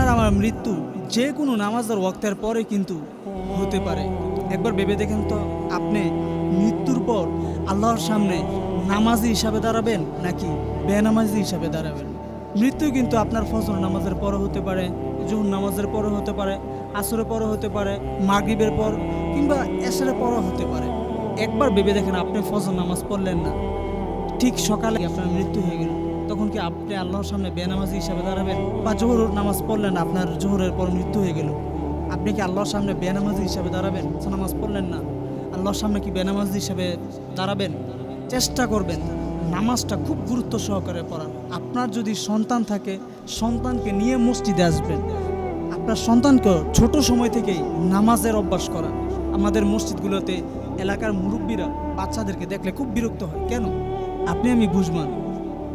আপনার আমার মৃত্যু যে কোনো নামাজের ওয়াক্তের পরে কিন্তু হতে পারে। একবার ভেবে দেখেন তো, আপনি মৃত্যুর পর আল্লাহর সামনে নামাজি হিসাবে দাঁড়াবেন নাকি বেনামাজি হিসাবে দাঁড়াবেন? মৃত্যু কিন্তু আপনার ফজর নামাজের পরে হতে পারে, জুহুর নামাজের পরে হতে পারে, আসরের পরে হতে পারে, মাগরিবের পর কিংবা এসরের পরও হতে পারে। একবার ভেবে দেখেন, আপনি ফজর নামাজ পড়লেন না। ঠিক সকালে আপনার মৃত্যু হয়ে গেল। তখন কি আপনি আল্লাহর সামনে বেনামাজি হিসাবে দাঁড়াবেন? বা জোহর নামাজ পড়লেন, আপনার জোহরের পর মৃত্যু হয়ে গেল। আপনি কি আল্লাহর সামনে বেনামাজি হিসাবে দাঁড়াবেন? নামাজ পড়লেন না। আল্লাহর সামনে কি বেনামাজি হিসাবে দাঁড়াবেন? চেষ্টা করবেন। নামাজটা খুব গুরুত্ব সহকারে পড়ার। আপনার যদি সন্তান থাকে, সন্তানকে নিয়ে মসজিদে আসবেন। আপনার সন্তানকে ছোট সময় থেকেই নামাজের অভ্যাস করা। আমাদের মসজিদগুলোতে এলাকার মুরব্বীরা বাচ্চাদেরকে দেখলে খুব বিরক্ত হয়। কেন? আপনি আমি বুঝবান।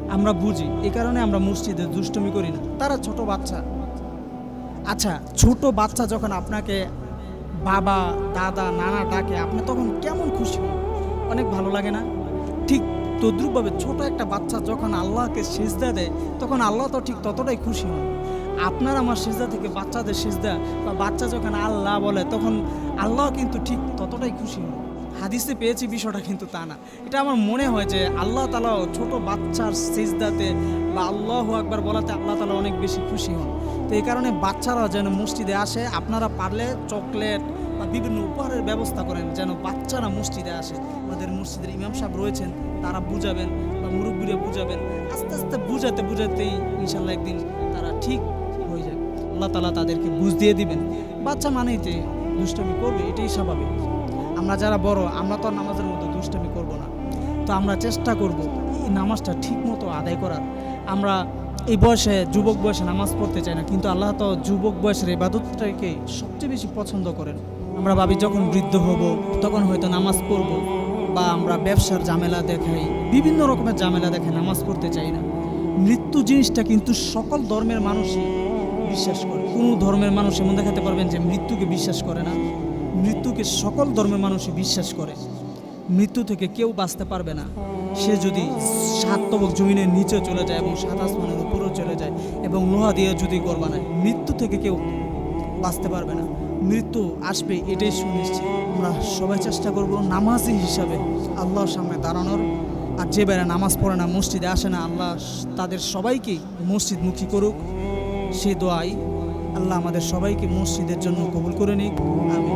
আমরা বুঝি এই কারণে আমরা মসজিদে দুষ্টমি করি না। তারা ছোট বাচ্চা। আচ্ছা ছোট বাচ্চা যখন আপনাকে বাবা, দাদা, নানা ডাকে, আপনি তখন কেমন খুশি হন? অনেক ভালো লাগে না? ঠিক তদ্রুপভাবে ছোট একটা বাচ্চা যখন আল্লাহকে সেজদা দেয়, তখন আল্লাহ তো ঠিক ততটাই খুশি হন। আপনার আমার সেজদা থেকে বাচ্চাদের সেজদা বা বাচ্চা যখন আল্লাহ বলে, তখন আল্লাহ কিন্তু ঠিক ততটাই খুশি হন। হাদিসে পেয়েছি বিষয়টা কিন্তু তা না। এটা আমার মনে হয় যে আল্লাহ তালা ছোট বাচ্চার সেজদাতে বা আল্লাহ আকবার বলাতে আল্লাহ তালা অনেক বেশি খুশি হন। তো এই কারণে বাচ্চারা যেন মসজিদে আসে, আপনারা পারলে চকলেট বা বিভিন্ন উপহারের ব্যবস্থা করেন, যেন বাচ্চারা মসজিদে আসে। আমাদের মসজিদের ইমাম সাহেব রয়েছেন, তারা বুঝাবেন বা মুরব্বীরা বুঝাবেন। আস্তে আস্তে বুঝাতে বুঝাতেই ইনশাল্লাহ একদিন তারা ঠিক হয়ে যাবে। আল্লাহ তালা তাদেরকে বুঝ দিয়ে দিবেন। বাচ্চা মানেই যে দুষ্টমি করবে, এটাই স্বাভাবিক। আমরা যারা বড়, আমরা তো নামাজের মতো দুষ্টামি করব না। তো আমরা চেষ্টা করব এই নামাজটা ঠিক মতো আদায় করার। আমরা এই বয়সে যুবক বয়সে নামাজ পড়তে চাই না, কিন্তু আল্লাহ তো যুবক বয়সের ইবাদতটাকে সবচেয়ে বেশি পছন্দ করেন। আমরা ভাবি যখন বৃদ্ধ হব, তখন হয়তো নামাজ পড়ব বা আমরা ব্যবসার ঝামেলা দেখাই, বিভিন্ন রকমের ঝামেলা দেখে নামাজ পড়তে চাই না। মৃত্যু জিনিসটা কিন্তু সকল ধর্মের মানুষই বিশ্বাস করে। কোনো ধর্মের মানুষ এমন দেখাতে পারবেন যে মৃত্যুকে বিশ্বাস করে না। মৃত্যুকে সকল ধর্মের মানুষই বিশ্বাস করে। মৃত্যু থেকে কেউ বাঁচতে পারবে না। সে যদি সাত তবক জমিনের নিচে চলে যায় এবং সাত আসমানের উপরেও চলে যায় এবং লোহা দিয়ে যদি গড় বানায়, মৃত্যু থেকে কেউ বাঁচতে পারবে না। মৃত্যু আসবে এটাই সুনিশ্চিত। আমরা সবাই চেষ্টা করব নামাজি হিসাবে আল্লাহর সামনে দাঁড়ানোর। আর যে বেড়া নামাজ পড়ে না, মসজিদে আসে না, আল্লাহ তাদের সবাইকেই মসজিদমুখী করুক। সে দোয়াই আল্লাহ আমাদের সবাইকে মসজিদের জন্য কবুল করে নিক আমি